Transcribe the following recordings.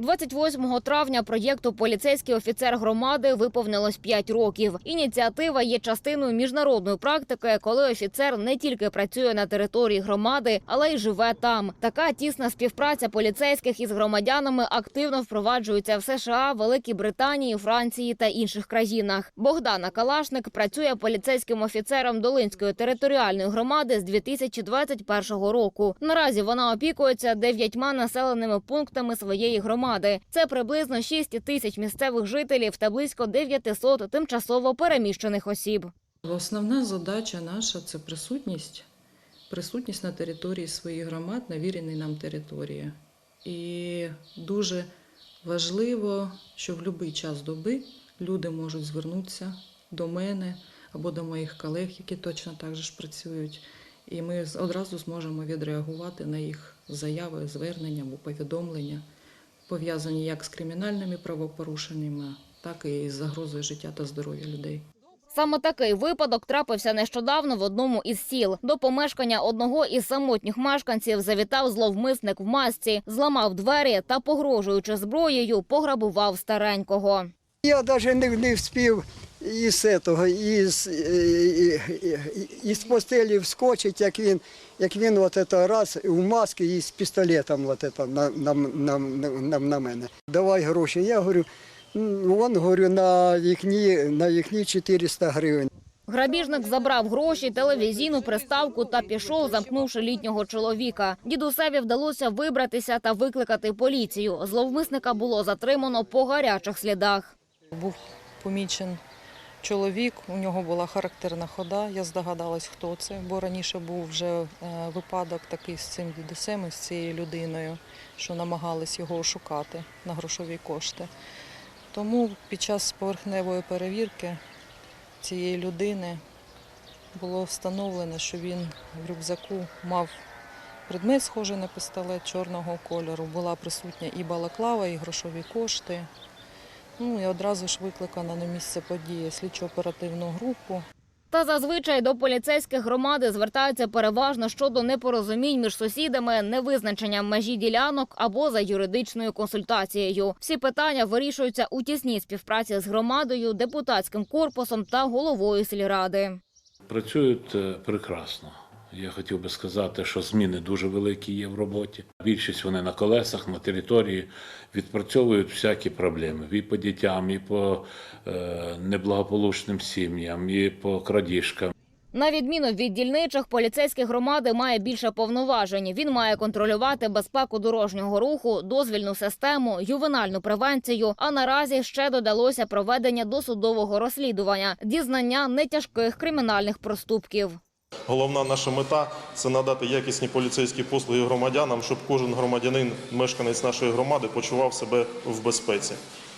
28 травня проєкту Поліцейський офіцер громади виповнилось 5 років. Ініціатива є частиною міжнародної практики, коли офіцер не тільки працює на території громади, але й живе там. Така тісна співпраця поліцейських із громадянами активно впроваджується в США, Великій Британії, Франції та інших країнах. Богдана Калашник працює поліцейським офіцером Долинської територіальної громади з 2021 року. Наразі вона опікується дев'ятьма населеними пунктами своєї громади. Це приблизно 6 тисяч місцевих жителів та близько 900 тимчасово переміщених осіб. Основна задача наша це присутність, присутність на території своїх громад, на віреній нам території. І дуже важливо, що в будь-який час доби люди можуть звернутися до мене або до моїх колег, які точно так же ж працюють. І ми одразу зможемо відреагувати на їх заяви, звернення або повідомлення, пов'язані як з кримінальними правопорушеннями, так і з загрозою життя та здоров'я людей. Саме такий випадок трапився нещодавно в одному із сіл. До помешкання одного із самотніх мешканців завітав зловмисник в масці, зламав двері та, погрожуючи зброєю, пограбував старенького. Я навіть не, не встиг із этого, із, е, е, із постелі вскочить, як він, як він от это раз у масці і з пістолетом от это на, на, на, на, на мене. Давай гроші. Я говорю, «М, вон говорю, на вікні, на вікні 400 гривень. Грабіжник забрав гроші, телевізійну приставку та пішов, замкнувши літнього чоловіка. Дідусеві вдалося вибратися та викликати поліцію. Зловмисника було затримано по гарячих слідах. Був помічен чоловік, у нього була характерна хода. Я здогадалась, хто це, бо раніше був вже е, випадок такий з цим дідусем, і з цією людиною, що намагались його шукати на грошові кошти. Тому під час поверхневої перевірки цієї людини було встановлено, що він в рюкзаку мав предмет, схожий на пістолет чорного кольору. Була присутня і балаклава, і грошові кошти. Ну і одразу ж викликано на місце події слідчо-оперативну групу. Та зазвичай до поліцейських громади звертаються переважно щодо непорозумінь між сусідами, невизначення межі ділянок або за юридичною консультацією. Всі питання вирішуються у тісній співпраці з громадою, депутатським корпусом та головою сільради. Працюють е, прекрасно. Я хотів би сказати, що зміни дуже великі є в роботі. Більшість вони на колесах, на території відпрацьовують всякі проблеми і по дітям, і по е, неблагополучним сім'ям, і по крадіжкам. На відміну від дільничих, поліцейські громади має більше повноважень. Він має контролювати безпеку дорожнього руху, дозвільну систему, ювенальну превенцію. А наразі ще додалося проведення досудового розслідування, дізнання нетяжких кримінальних проступків. Головна наша мета це надати якісні поліцейські послуги громадянам, щоб кожен громадянин, мешканець нашої громади, почував себе в безпеці.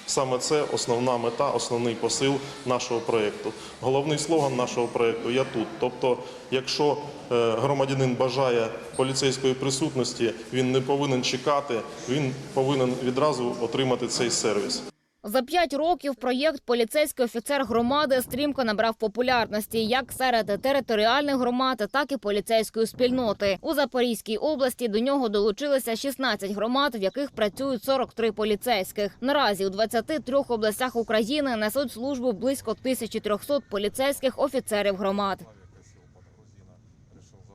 Саме це основна мета, основний посил нашого проєкту. Головний слоган нашого проєкту Я тут. Тобто, якщо е, громадянин бажає поліцейської присутності, він не повинен чекати, він повинен відразу отримати цей сервіс. За п'ять років проєкт поліцейський офіцер громади стрімко набрав популярності як серед територіальних громад, так і поліцейської спільноти. У Запорізькій області до нього долучилися 16 громад, в яких працюють 43 поліцейських. Наразі у 23 областях України несуть службу близько 1300 поліцейських офіцерів громад.